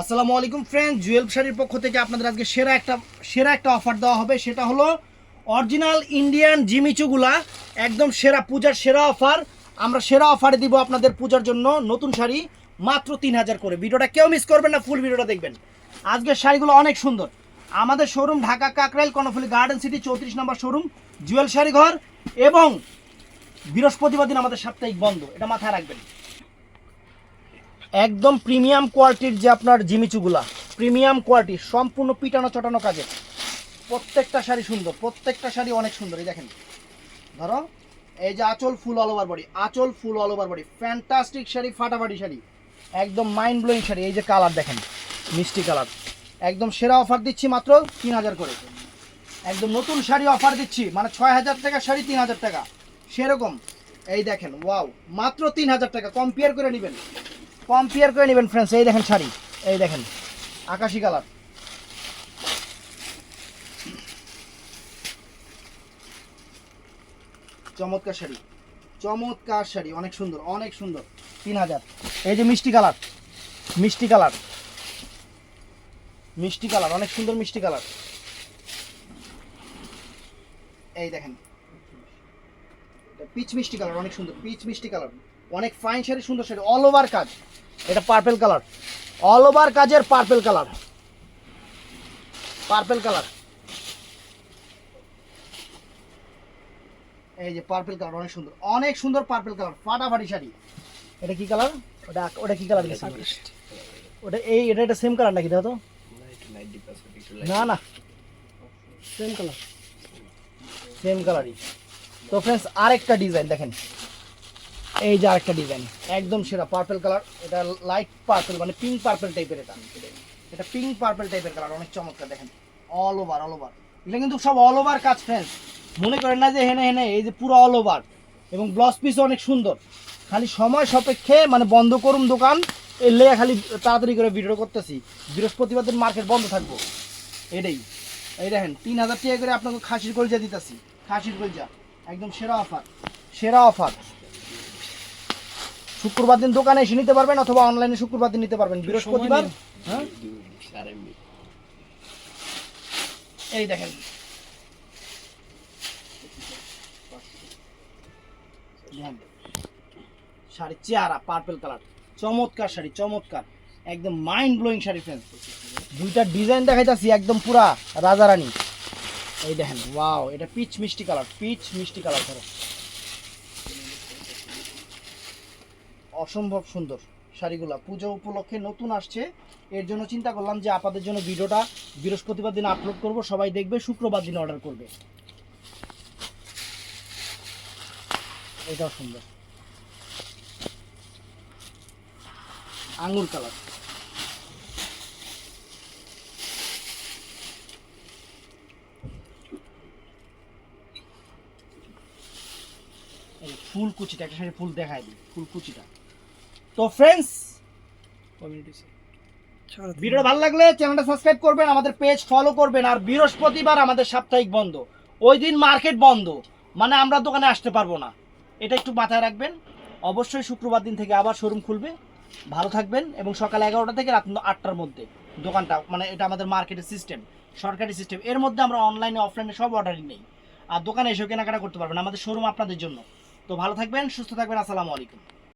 আসসালামু আলাইকুম ফ্রেন্ড জুয়েল শাড়ির পক্ষ থেকে আপনাদের আজকে সেরা একটা সেরা একটা অফার দেওয়া হবে। সেটা হলো অরিজিনাল ইন্ডিয়ান জিমিচুগুলা একদম সেরা পূজার সেরা অফার আমরা সেরা অফারে দিব আপনাদের পূজার জন্য নতুন শাড়ি, মাত্র তিন হাজার করে। ভিডিওটা কেউ মিস করবেন না ফুল ভিডিওটা দেখবেন। আজকের শাড়িগুলো অনেক সুন্দর। আমাদের showroom Dhaka Kakrail, Karnaphuli garden city চৌত্রিশ নম্বর শোরুম জুয়েল শাড়ি ঘর এবং বৃহস্পতিবার দিন আমাদের সাপ্তাহিক বন্ধ। এটা মাথায় রাখবেন। একদম প্রিমিয়াম কোয়ালিটির যে আপনার জিমিচুগুলা, প্রিমিয়াম কোয়ালিটি, সম্পূর্ণ পিটানো চটানো কাজের প্রত্যেকটা শাড়ি সুন্দর, প্রত্যেকটা শাড়ি অনেক সুন্দর, এই দেখেন। ধরো, এই যে আঁচল ফুল অল ওভার বডি আঁচল full all over body fantastic sari, ফাটাফাটি শাড়ি। একদম মাইন্ড ব্লোয়িং শাড়ি, এই যে কালার দেখেন, মিষ্টি কালার। একদম সেরা অফার দিচ্ছি মাত্র তিন হাজার করে। একদম নতুন শাড়ি অফার দিচ্ছি মানে ছয় হাজার টাকা শাড়ি, তিন হাজার টাকা। সেরকম, এই দেখেন ওয়াও মাত্র তিন হাজার টাকা কম্পেয়ার করে নেবেন। কম্পেয়ার করে নেবেন ফ্রেন্ডস এই দেখেন শাড়ি, এই দেখেন, আকাশি কালার। চমৎকার শাড়ি চমৎকার শাড়ি, অনেক সুন্দর অনেক সুন্দর, তিন হাজার। এই যে মিষ্টি কালার মিষ্টি কালার মিষ্টি কালার, অনেক সুন্দর মিষ্টি কালার। এই দেখেন পিচ মিষ্টি কালার, অনেক সুন্দর, পিচ মিষ্টি কালার। অনেক ফাইন শাড়ি সুন্দর শাড়ি অল ওভার কাজ। এটা পার্পেল কালার অল ওভার কাজের পার্পেল কালার পার্পেল কালার এই যে পার্পেল কালার অনেক সুন্দর। অনেক সুন্দর পার্পেল কালার ফাটাফাটি শাড়ি। এটা কি কালার ওটা ওটা কি কালার গেছে ওটা এই এটা এটা সেম কালার নাকি দেখো তো? না না সেম কালার সেম কালারই তো ফ্রেন্ডস আরেকটা ডিজাইন দেখেন। এই যে আরেকটা ডিজাইন একদম সেরা পার্পল কালার এটা লাইট পার্পল মানে পিঙ্ক পার্পল টাইপের এটা। এটা পিঙ্ক পার্পেল টাইপের কালার অনেক চমৎকার, দেখেন অল ওভার অল ওভার এটা কিন্তু সব অল ওভার কাজ ফ্রেন্ডস মনে করেন না যে হেনে হেনে, এই যে পুরো অল ওভার এবং ব্লাউজ পিস অনেক সুন্দর। খালি সময় সাপেক্ষে মানে বন্ধ করুন দোকান এই লেয়া খালি তাড়াতাড়ি করে ভিডিও করতেছি। বৃহস্পতিবার মার্কেট বন্ধ থাকব। এটাই। এই দেখেন, তিন হাজার টাকা করে আপনাকে খাসির কলজা দিতেছি। খাসির কলজা। একদম সেরা অফার সেরা অফার শুক্রবার দিন দোকানে এসে নিতে পারবেন অথবা অনলাইনে শুক্রবার দিন নিতে পারবেন। বৃহস্পতিবার হ্যাঁ? এই দেখেন। শাড়ি চেহারা পার্পল কালার চমৎকার শাড়ি চমৎকার। একদম মাইন্ড ব্লোয়িং শাড়ি ফ্রেন্ড দুইটা ডিজাইন দেখাইতাছি একদম পুরা রাজারানী। এই দেখেন ওয়াও এটা পিচ মিষ্টি কালার পিচ মিষ্টি কালার ধরো অসম্ভব সুন্দর শাড়িগুলা। পুজো উপলক্ষে নতুন আসছে। এর জন্য চিন্তা করলাম যে আপনাদের জন্য ভিডিওটা বৃহস্পতিবার দিন আপলোড করব। সবাই দেখবে, শুক্রবার দিন অর্ডার করবে। এটাও সুন্দর। আঙুর কালার। ফুল কুচিটা, একটা শাড়ি ফুল দেখায় দিই, ফুল কুচিটা। তো ফ্রেন্ডস ভিডিওটা ভালো লাগলে চ্যানেলটা সাবস্ক্রাইব করবেন আমাদের পেজ ফলো করবেন আর বৃহস্পতিবার আমাদের সাপ্তাহিক বন্ধ। ওই দিন মার্কেট বন্ধ মানে আমরা দোকানে আসতে পারব না। এটা একটু মাথায় রাখবেন। অবশ্যই শুক্রবার দিন থেকে আবার শোরুম খুলবে। ভালো থাকবেন এবং সকাল এগারোটা থেকে রাত আটটার মধ্যে দোকানটা মানে এটা আমাদের মার্কেটের সিস্টেম সরকারি সিস্টেম এর মধ্যে আমরা অনলাইনে অফলাইনে সব অর্ডারই নেই। আর দোকানে এসেও কেনাকাটা করতে পারবেন আমাদের শোরুম আপনাদের জন্য। তো ভালো থাকবেন সুস্থ থাকবেন আসসালামু আলাইকুম।